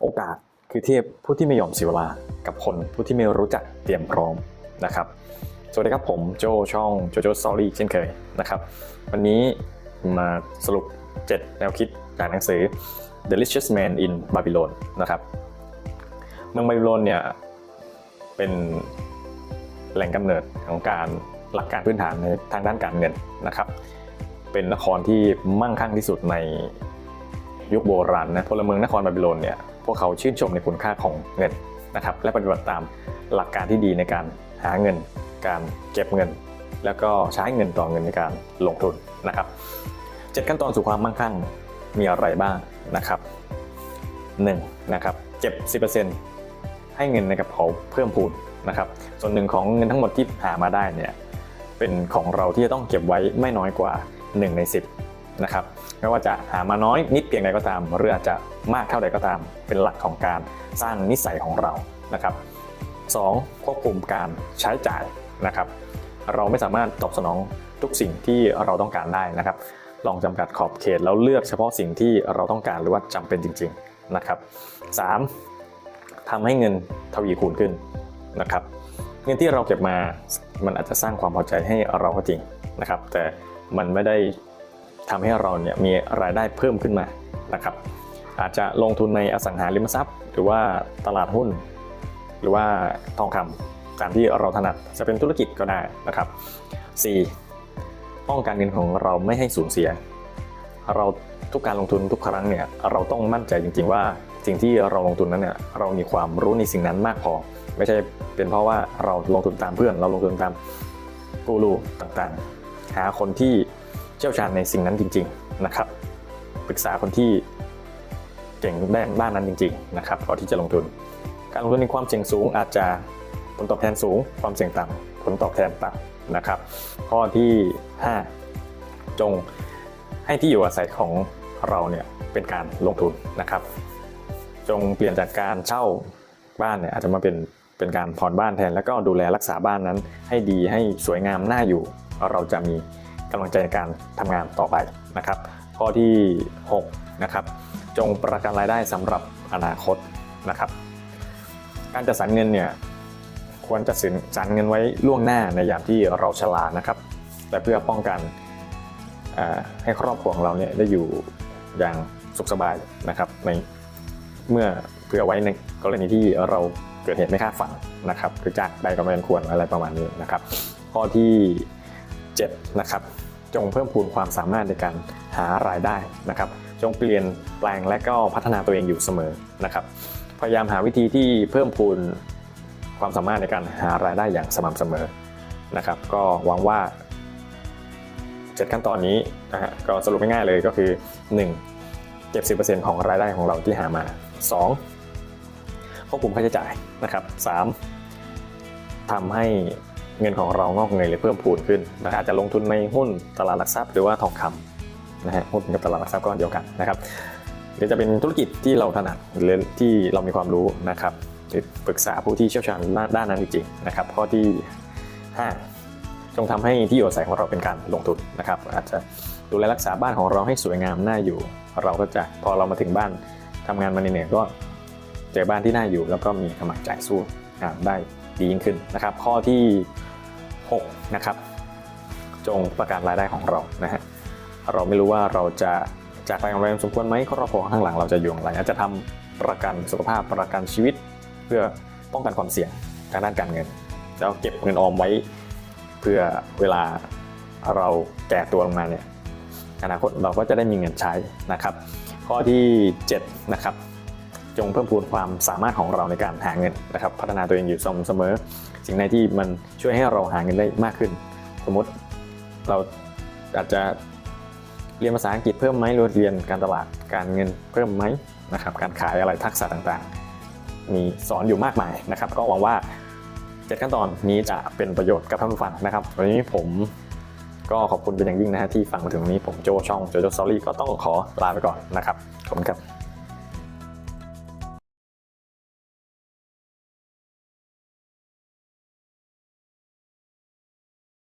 โอกาสคือเทียบผู้ที่ไม่ยอมเสียเวลากับคนผู้ที่ไม่รู้จักเตรียมพร้อมนะครับสวัสดีครับผมโจช่องโจโจสตอรี่เช่นเคยนะครับ วันนี้มาสรุป 7 แนวคิดจากหนังสือ The Richest Man in Babylon นะครับเมืองบาบิโลนเนี่ยเป็นแหล่งกำเนิดของการหลักการพื้นฐานในทางด้านการเงินนะครับ เป็นนครที่มั่งคั่งที่สุดใน ยุคโบราณนะพลเมืองนครบาบิโลนเนี่ยพวกเขาชื่นชมในคุณค่าของเงินนะครับและปฏิบัติตามหลักการที่ดีในการหาเงิน การเก็บเงิน แล้วก็ใช้เงินต่อเงินในการลงทุนนะครับเจ็ดขั้นตอนสู่ความมั่งคั่งมีอะไรบ้างนะครับหนึ่งนะครับเก็บ 10%ให้เงินในกระเป๋าเพิ่มพูนนะครับส่วนหนึ่งของเงินทั้งหมดที่หามาได้เนี่ยเป็นของเราที่จะต้องเก็บไว้ไม่น้อยกว่า 1 ใน 10 นะครับไม่ว่าจะหามาน้อยนิดเพียงใดก็ตาม หรืออาจจะมากเท่าใดก็ตาม เป็นหลักของการสร้างนิสัยของเรานะครับ 2. ควบคุมการใช้จ่ายนะครับ เราไม่สามารถตอบสนองทุกสิ่งที่เราต้องการได้นะครับ ลองจำกัดขอบเขตแล้วเลือกเฉพาะสิ่งที่เราต้องการหรือว่าจำเป็นจริง ๆนะครับ 3. ทำให้เงินทวีคูณขึ้นนะครับ เงินที่เราเก็บมามันอาจจะสร้างความพอใจให้เราก็จริงนะครับ แต่มันไม่ได้ ทำให้เราเนี่ยมีรายได้เพิ่มขึ้นมานะครับอาจจะลงทุนในอสังหาริมทรัพย์ หรือว่าตลาดหุ้น หรือว่าทองคำตามที่เราถนัดจะเป็นธุรกิจก็ได้นะครับ 4. ป้องกันเงินของเราไม่ให้สูญเสีย เราทุกการลงทุนทุกครั้งเนี่ยเราต้องมั่นใจจริง ๆ ว่าสิ่งที่เราลงทุนนั้นเนี่ยเรามีความรู้ในสิ่งนั้นมากพอ ไม่ใช่เป็นเพราะว่าเราลงทุนตามเพื่อน เราลงทุนตามกูรูต่างๆ หาคนที่ ชี่ยวชาญในสิ่งนั้นจริง ๆนะครับ ปรึกษาคนที่เก่งด้านด้านนั้นจริง ๆ นะครับก่อนที่จะลงทุน การลงทุนในความเสี่ยงสูงอาจจะผลตอบแทนสูง ความเสี่ยงต่ำผลตอบแทนต่ำนะครับ ข้อที่ 5 จงให้ที่อยู่อาศัยของเราเนี่ยเป็นการลงทุนนะครับ จงเปลี่ยนจากการเช่าบ้านเนี่ยอาจจะมาเป็นเป็นการผ่อนบ้านแทน แล้วก็ดูแลรักษาบ้านนั้น ให้ดีให้สวยงามน่าอยู่เราจะมี กำลังใจในการทำงานต่อไปนะครับ ข้อที่ 6 นะครับ จงประกันรายได้สำหรับอนาคตนะครับ การจัดสรรเงินเนี่ยควรจัดสรรเงินไว้ล่วงหน้าในยามที่เราชรานะครับ แต่เพื่อป้องกันให้ครอบครัวของเราเนี่ยได้อยู่อย่างสุขสบายนะครับ ในเมื่อเผื่อไว้ในกรณีที่เราเกิดเหตุไม่คาดฝันนะครับ หรือจากใดก็ไม่ควรอะไรประมาณนี้นะครับ ข้อที่ 7นะครับจงเพิ่มพูนความสามารถในการหารายได้นะครับ จงเปลี่ยนแปลงและก็พัฒนาตัวเองอยู่เสมอนะครับพยายามหาวิธีที่เพิ่มพูนความสามารถในการหารายได้อย่างสม่ำเสมอนะครับ ก็หวังว่า 7 ขั้นตอนนี้นะฮะก็สรุปง่ายๆเลยก็คือ 1. เก็บ 10%ของรายได้ของเราที่หามา 2. ควบคุมค่าใช้จ่ายนะครับ 3. ทำให้ เงินของเรางอกเงยหรือเพิ่มพูนขึ้นนะอาจจะลงทุนในหุ้นตลาดหลักทรัพย์หรือว่าทองคำนะฮะหุ้นกับตลาดหลักทรัพย์ก็เดียวกันนะครับหรือจะเป็นธุรกิจที่เราถนัดหรือที่เรามีความรู้นะครับหรือปรึกษาผู้ที่เชี่ยวชาญด้านนั้นจริงๆนะครับข้อที่5จงทำให้ที่อยู่อาศัยของเราเป็นการลงทุนนะครับ อาจจะดูแลรักษาบ้านของเราให้สวยงามน่าอยู่ เราก็จะพอเรามาถึงบ้านทำงานมาเหนื่อยก็เจอบ้านที่น่าอยู่แล้วก็มีกำลังใจสู้ ได้ดียิ่งขึ้นนะครับ ข้อที่ 6 นะครับ จงประกันรายได้ของเรานะฮะเราไม่รู้ว่าเราจะจากไปอย่างไรสมควรไหมครอบครัวข้างหลังเราจะอยู่อย่างไรอาจจะทำประกันสุขภาพประกันชีวิต เพื่อป้องกันความเสี่ยงทางด้านการเงิน แล้วเก็บเงินออมไว้ เพื่อเวลาเราแก่ตัวลงมาเนี่ยอนาคตเราก็จะได้มีเงินใช้นะครับ ข้อที่ 7 นะครับ จงเพิ่มพูนความสามารถของเราในการหาเงินนะครับ พัฒนาตัวเองอยู่สเสมอ สิ่งใดที่มันช่วยให้เราหาเงินได้มากขึ้น สมมติเราอาจจะเรียนภาษาอังกฤษเพิ่มไหมรเรียนการตลาดการเงินเพิ่มไหมนะครับ การขายอะไรทักษะต่างๆ มีสอนอยู่มากมายนะครับ ก็หวังว่าเจ็ดขั้นตอนนี้จะเป็นประโยชน์กับท่านผู้ฟังนะครับ วันนี้ผมก็ขอบคุณเป็นอย่างยิ่งนะฮะที่ฟังมาถึงตรงนี้ผมโจช่องโจโจสตอรี่ก็ต้องขอลาไปก่อนนะครับ